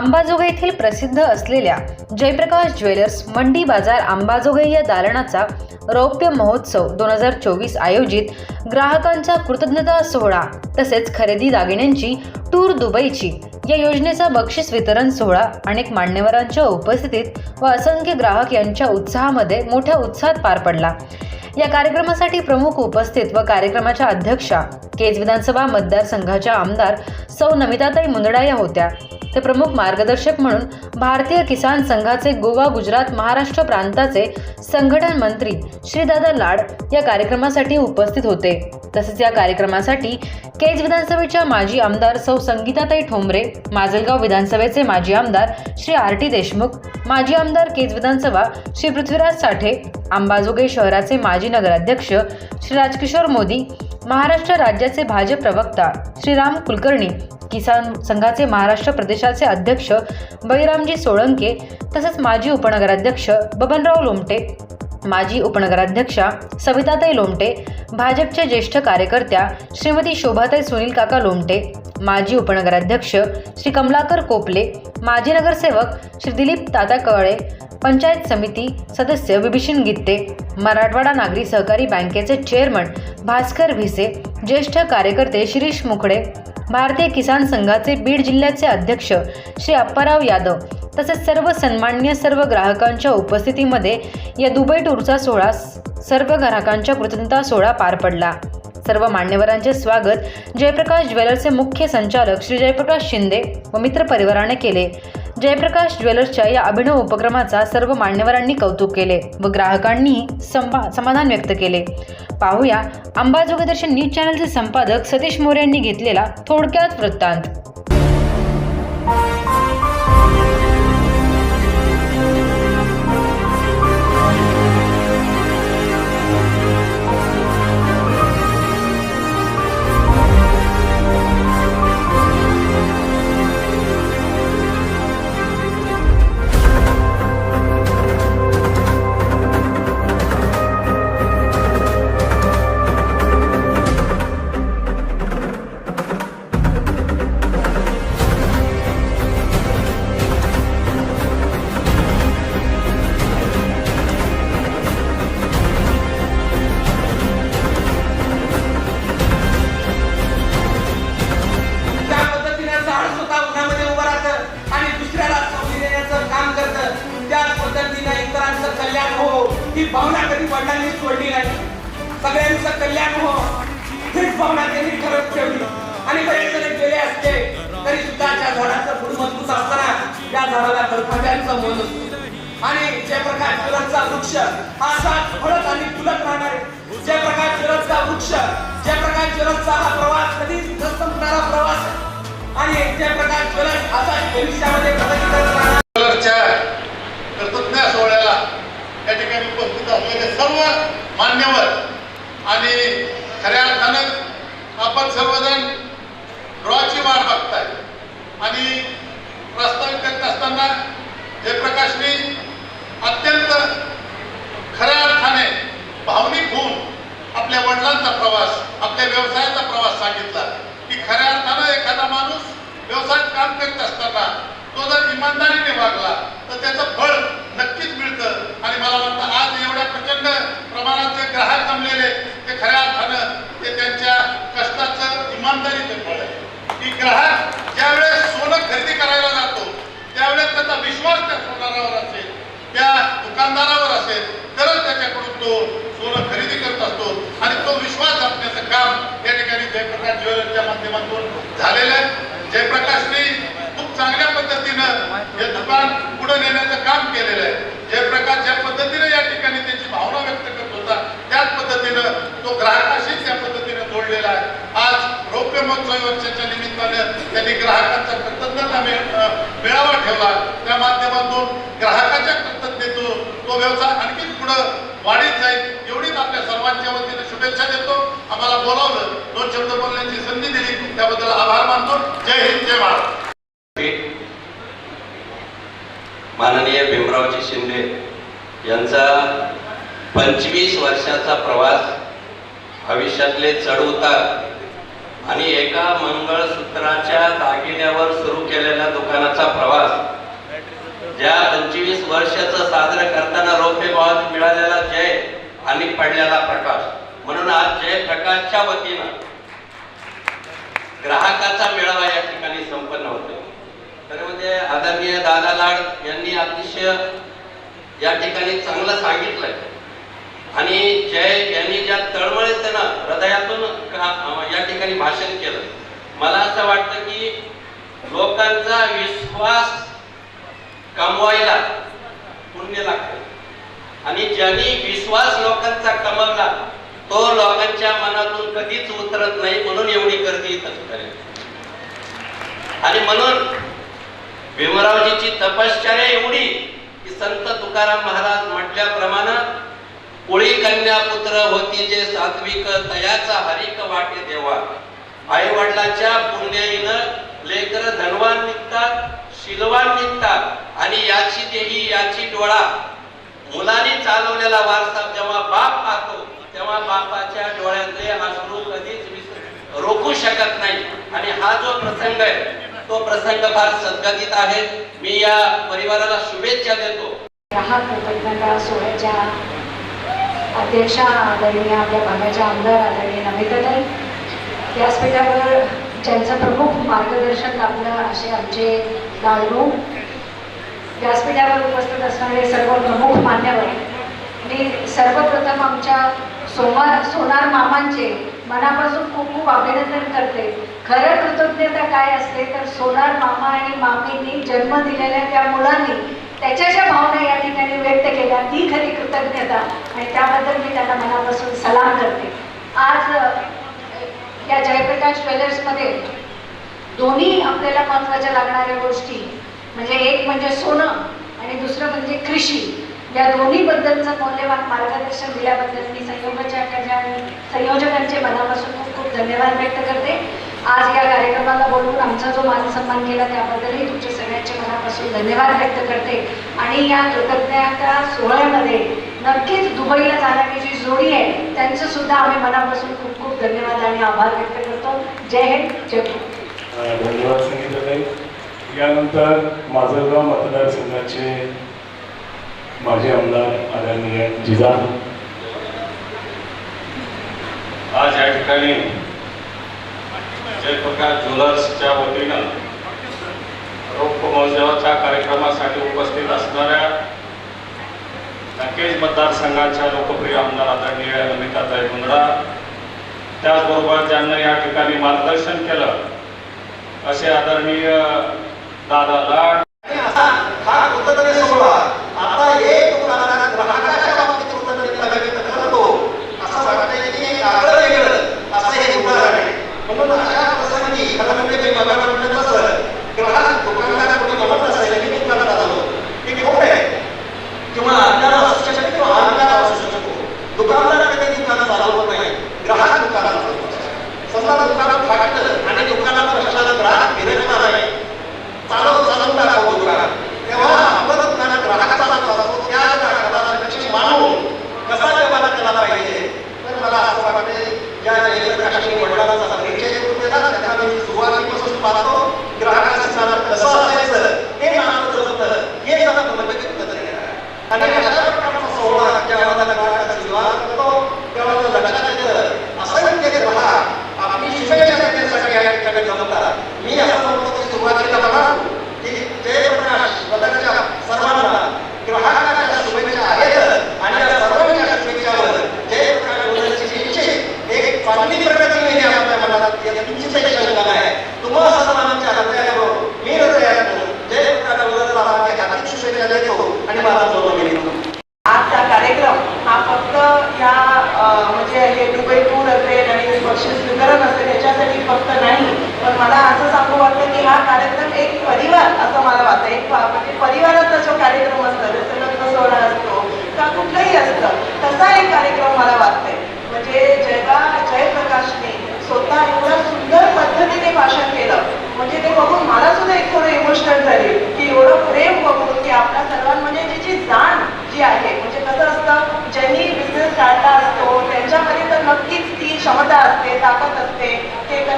अंबाजोगाई येथील प्रसिद्ध असलेल्या जयप्रकाश ज्वेलर्स मंडी बाजार अंबाजोगाई या दालनाचा रौप्य महोत्सव दोन हजार चोवीस आयोजित ग्राहकांचा कृतज्ञता सोहळा तसेच खरेदी दागिन्यांची टूर दुबईची या योजनेचा बक्षीस वितरण सोहळा अनेक मान्यवरांच्या उपस्थितीत व असंख्य ग्राहक यांच्या उत्साहामध्ये मोठ्या उत्साहात पार पडला. या कार्यक्रमासाठी प्रमुख उपस्थित व कार्यक्रमाच्या अध्यक्षा केज विधानसभा मतदारसंघाच्या आमदार सौ नमिताताई मुंदडा या होत्या. ते प्रमुख मार्गदर्शक म्हणून भारतीय किसान संघाचे गोवा गुजरात महाराष्ट्र प्रांताचे संघटन मंत्री श्रीदादा लाड या कार्यक्रमासाठी उपस्थित होते. तसेच या कार्यक्रमासाठी केज विधानसभेच्या माजी आमदार सौ संगीताताई ठोंबरे माजलगाव विधानसभेचे माजी आमदार श्री आर टी देशमुख माजी आमदार केज विधानसभा श्री पृथ्वीराज साठे अंबाजोगाई शहराचे माजी नगराध्यक्ष श्री राजकिशोर मोदी महाराष्ट्र राज्याचे भाजप प्रवक्ता श्रीराम कुलकर्णी किसान संघाचे महाराष्ट्र प्रदेशाचे अध्यक्ष बळीरामजी सोळंके तसेच माजी उपनगराध्यक्ष बबनराव लोमटे माजी उपनगराध्यक्षा सविताताई लोमटे भाजपच्या ज्येष्ठ कार्यकर्त्या श्रीमती शोभाताई सुनील काका लोमटे माजी उपनगराध्यक्ष श्री कमलाकर कोपले माजी नगरसेवक श्री दिलीप ताता कवळे पंचायत समिती सदस्य विभीषण गित्ते मराठवाडा नागरी सहकारी बँकेचे चेअरमन भास्कर भिसे ज्येष्ठ कार्यकर्ते शिरीष मुखडे भारतीय किसान संघाचे बीड जिल्ह्याचे अध्यक्ष श्री अप्पाराव यादव तसेच सर्व सन्मान्य सर्व ग्राहकांच्या उपस्थितीमध्ये या दुबई टूरचा सोहळा सर्व ग्राहकांच्या कृतज्ञता सोहळा पार पडला. सर्व मान्यवरांचे स्वागत जयप्रकाश ज्वेलर्सचे मुख्य संचालक श्री जयप्रकाश शिंदे व मित्र परिवाराने केले. जयप्रकाश ज्वेलर्सच्या या अभिनव उपक्रमाचा सर्व मान्यवरांनी कौतुक केले व ग्राहकांनी संपा समाधान व्यक्त केले. पाहूया अंबा जोगदर्शन न्यूज चॅनलचे संपादक सतीश मोरे यांनी घेतलेला थोडक्यात वृत्तांत. कल्याण हो हीच भावना त्यांनी ठरवत ठेवली आणि बरेच जण गेले असते तरी सुद्धा त्या झाडाचं फूड मजबूत असताना त्या झाडाला फळफाट्यांचं मन असतो आणि जयप्रकाश ज्वेलरचा वृक्ष हा असाच फळत आणि फुलत राहणार आहे जयप्रकाश ज्वेलरचा वृक्ष जयप्रकाश ज्वेलरचा हा प्रवास कधीच न संपणारा प्रवास आणि जयप्रकाश ज्वेलर्स असाच भविष्यामध्ये प्रगती करत राहणार कलरच्या कृतज्ञ सोहळ्याला या ठिकाणी उपस्थित असलेले सर्व मान्यवर आणि खऱ्या अर्थानं आपण सर्वजण ड्रॉची वाट बघताय आणि प्रस्तावित करत असताना जयप्रकाशनी अत्यंत खऱ्या अर्थाने भावनिक होऊन आपल्या वडिलांचा प्रवास आपल्या व्यवसायाचा प्रवास सांगितला की खऱ्या अर्थानं एखादा माणूस व्यवसायात काम करत असताना तो जर इमानदारीने वागला तर त्याचं फळ नक्कीच मिळतं आणि मला वाटतं आज एवढ्या प्रचंड प्रमाणात जे ग्राहक जमलेले ते खऱ्या अर्थानं ते त्यांच्या कष्टाचं इमानदारीचं फळ आहे की ग्राहक ज्यावेळेस सोनं खरेदी करायला जातो त्यावेळेस त्याचा विश्वास त्या सोनारावर असेल त्या दुकानदारावर असेल तरच त्याच्याकडून तो सोनं खरेदी करत असतो. आणि तो विश्वास जपण्याचं काम या ठिकाणी जयप्रकाश ज्वेलर्सच्या माध्यमातून झालेलं आहे. जयप्रकाश खूप चांगल्या पद्धतीनं हे दुकान पुढे नेण्याचं काम केलेलं आहे जयप्रकाश ज्या पद्धतीने या ठिकाणी त्याची भावना व्यक्त करत होता त्याच पद्धतीनं तो ग्राहकाशी त्या पद्धतीने जोडलेला आहे आज वर्षाच्या निमित्ताने त्यांनी ग्राहकांचा कृतज्ञता मेळावा ठेवला. त्या माध्यमातून ग्राहकाच्या कृतज्ञतेतून तो व्यवसाय आणखी पुढं वाढीत जाईल एवढीच आपल्या सर्वांच्या वतीने शुभेच्छा देतो. आम्हाला बोलावलं दोन शब्द बोलण्याची संधी दिली. त्याबद्दल आभार मानतो. जय हिंद जय महाराष्ट्र माननीय भीमरावजी शिंदे यांचा पंचवीस वर्षाचा प्रवास भविष्यातले चढ उतार आणि एका मंगळसूत्राच्या दागिन्यावर सुरू केलेल्या दुकानाचा प्रवास ज्या पंचवीस वर्षाचं साजरं करताना रौप्य भावात मिळालेला जय आणि पडलेला प्रकाश. म्हणून आज जय प्रकाशच्या वतीनं ग्राहकाचा मेळावा या ठिकाणी संपन्न होतो तर म्हणजे आदरणीय दादा लाड यांनी अतिशय या ठिकाणी चांगलं सांगितलंय. आणि जय यांनी ज्या तळमळीनं हृदयातून या ठिकाणी भाषण केलं मला असं वाटतं की लोकांचा विश्वास कमवायला पुण्य लागतं. आणि ज्यांनी विश्वास लोकांचा कमवला तो लोकांच्या मनातून कधीच उतरत नाही म्हणून एवढी गर्दी आणि म्हणून भीमरावजीची तपश्चर्या एवढी की संत तुकाराम महाराज म्हटल्याप्रमाणे कुळी कन्या पुत्र होती जे सात्विक तयाचा हरिक वाटे देवा. आई वडिलांच्या पुण्याईनं लेकर धनवान निघतात शिलवान निघतात आणि याची देही याची डोळा. मुलांनी चालवलेला वारसा जेव्हा बाप पाहतो तेव्हा बापाच्या डोळ्यातले अश्रू कधीच रोखू शकत नाही. आणि हा जो प्रसंग आहे तो प्रसंग फार सद्गतीत आहे. मी या परिवाराला शुभेच्छा देतो. ग्राहक कृतज्ञता सोहळ्याच्या अध्यक्षा आदरणीय आपल्या भागाच्या आमदार आदरणीय नमिताताई व्यासपीठावर ज्यांचं प्रमुख मार्गदर्शन लाभलं असे आमचे लाडू व्यासपीठावर उपस्थित असणारे सर्व प्रमुख मान्यवर मी सर्वप्रथम आमच्या सोमार सोनार मामांचे मनापासून खूप खूप अभिनंदन करते. खरं कृतज्ञता काय असते तर सोनार मामा आणि मामींनी जन्म दिलेल्या त्या मुलांनी त्याच्या ज्या भावना या ठिकाणी व्यक्त केल्या ती खरी कृतज्ञता. आणि त्याबद्दल मी त्यांना मनापासून सलाम करते. आज या जयप्रकाश ज्वेलर्समध्ये दोन्ही आपल्याला महत्त्वाच्या लागणाऱ्या गोष्टी म्हणजे एक म्हणजे सोनं आणि दुसरं म्हणजे कृषी या दोन्हीबद्दलचं मौल्यवान मार्गदर्शन दिल्याबद्दल मी संयोगाच्या आणि संयोजकांचे मनापासून खूप खूप धन्यवाद व्यक्त करते. आज या कार्यक्रमाला बोलून आमचा जो मान सन्मान केला त्याबद्दलही तुमचे सगळ्यांचे मनापासून धन्यवाद व्यक्त करते. आणि या कृतज्ञता सोहळ्यामध्ये नक्कीच दुबईला जाणारी जी जोडी आहे त्यांचं सुद्धा आम्ही मनापासून खूप खूप धन्यवाद आणि आभार व्यक्त करतो. जय हिंद जय भारत. धन्यवाद सांगितलं यानंतर माजलगाव मतदारसंघाचे माजी आमदार आदरणीय जिजान. आज या ठिकाणी जयप्रकाश ज्वेलर्सच्या वतीनं महोत्सवाच्या कार्यक्रमासाठी उपस्थित असणाऱ्या नक्कीच मतदारसंघाच्या लोकप्रिय आमदार आदरणीय नमिताताई मुंगडा त्याचबरोबर ज्यांना या ठिकाणी मार्गदर्शन केलं असे आदरणीय दादा लाड.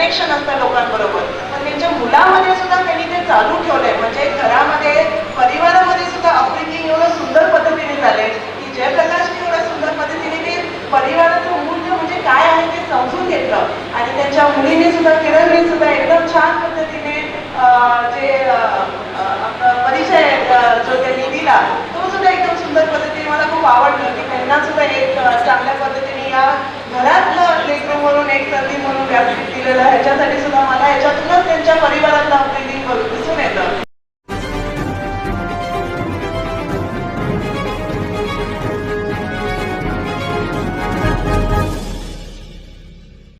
कनेक्शन असतं लोकांबरोबर. पण त्यांच्या मुलामध्ये